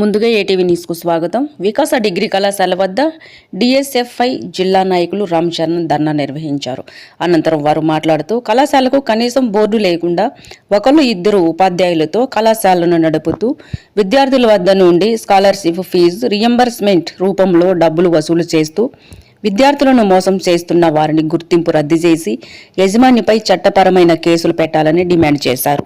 ముందుగా ఏటీవీ న్యూస్కు స్వాగతం. వికాస డిగ్రీ కళాశాల వద్ద డిఎస్ఎఫ్ఐ జిల్లా నాయకులు రామ్ చరణ్ ధర్నా నిర్వహించారు. అనంతరం వారు మాట్లాడుతూ కళాశాలకు కనీసం బోర్డు లేకుండా ఒకరు ఇద్దరు ఉపాధ్యాయులతో కళాశాలను నడుపుతూ విద్యార్థుల వద్ద నుండి స్కాలర్షిప్ ఫీజు రియంబర్స్మెంట్ రూపంలో డబ్బులు వసూలు చేస్తూ విద్యార్థులను మోసం చేస్తున్న వారిని గుర్తింపు రద్దు చేసి యజమానిపై చట్టపరమైన కేసులు పెట్టాలని డిమాండ్ చేశారు.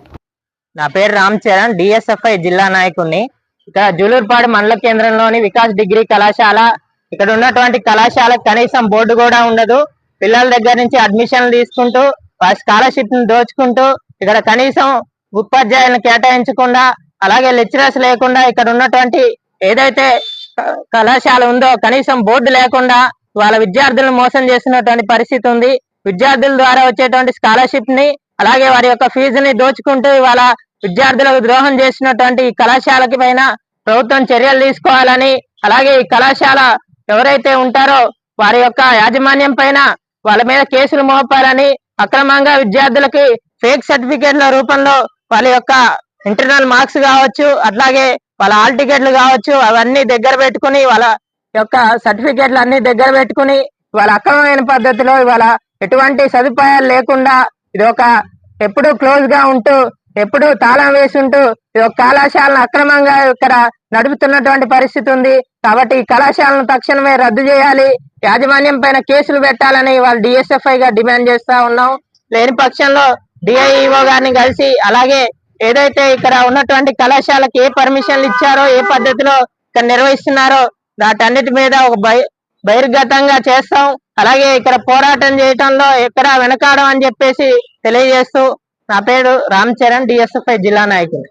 నా పేరు రామ్ చరణ్ డిఎస్ఎఫ్ఐ జిల్లా నాయకుడిని. ఇక్కడ జూలూరుపాడు మండల కేంద్రంలోని వికాస్ డిగ్రీ కళాశాల ఇక్కడ ఉన్నటువంటి కళాశాల కనీసం బోర్డు కూడా ఉండదు. పిల్లల దగ్గర నుంచి అడ్మిషన్లు తీసుకుంటూ వారి స్కాలర్షిప్ని దోచుకుంటూ ఇక్కడ కనీసం ఉపాధ్యాయులను కేటాయించకుండా అలాగే లెక్చరర్స్ లేకుండా ఇక్కడ ఉన్నటువంటి ఏదైతే కళాశాల ఉందో కనీసం బోర్డు లేకుండా వాళ్ళ విద్యార్థులను మోసం చేస్తున్నటువంటి పరిస్థితి ఉంది. విద్యార్థుల ద్వారా వచ్చేటువంటి స్కాలర్షిప్ని అలాగే వారి యొక్క ఫీజుని దోచుకుంటూ ఇవాళ విద్యార్థులకు ద్రోహం చేసినటువంటి ఈ కళాశాలకి పైన ప్రభుత్వం చర్యలు తీసుకోవాలని అలాగే ఈ కళాశాల ఎవరైతే ఉంటారో వారి యొక్క యాజమాన్యం పైన వాళ్ళ మీద కేసులు మోపాలని అక్రమంగా విద్యార్థులకి ఫేక్ సర్టిఫికేట్ల రూపంలో వాళ్ళ యొక్క ఇంటర్నల్ మార్క్స్ కావచ్చు అట్లాగే వాళ్ళ హాల్ టికెట్లు కావచ్చు అవన్నీ దగ్గర పెట్టుకుని వాళ్ళ యొక్క సర్టిఫికేట్లు అన్ని దగ్గర పెట్టుకుని వాళ్ళ అక్రమమైన పద్ధతిలో ఇవాళ ఎటువంటి సదుపాయాలు లేకుండా ఇది ఒక ఎప్పుడు క్లోజ్గా ఉంటూ ఎప్పుడు తాళం వేసుంటూ కళాశాలను అక్రమంగా ఇక్కడ నడుపుతున్నటువంటి పరిస్థితి ఉంది. కాబట్టి ఈ కళాశాలను తక్షణమే రద్దు చేయాలి. యాజమాన్యం పైన కేసులు పెట్టాలని వాళ్ళు డిఎస్ఎఫ్ఐ గా డిమాండ్ చేస్తా ఉన్నాం. లేని పక్షంలో డిఐఈఓ గారిని కలిసి అలాగే ఏదైతే ఇక్కడ ఉన్నటువంటి కళాశాలకి ఏ పర్మిషన్లు ఇచ్చారో ఏ పద్ధతిలో ఇక్కడ నిర్వహిస్తున్నారో వాటన్నిటి మీద ఒక బై బహిర్గతంగా చేస్తాం. అలాగే ఇక్కడ పోరాటం చేయటంలో ఎక్కడా వెనకాడం అని చెప్పేసి తెలియజేస్తూ నా పేరు రామ్ చరణ్ డిఎస్ఎఫ్ఐ జిల్లా నాయకుని.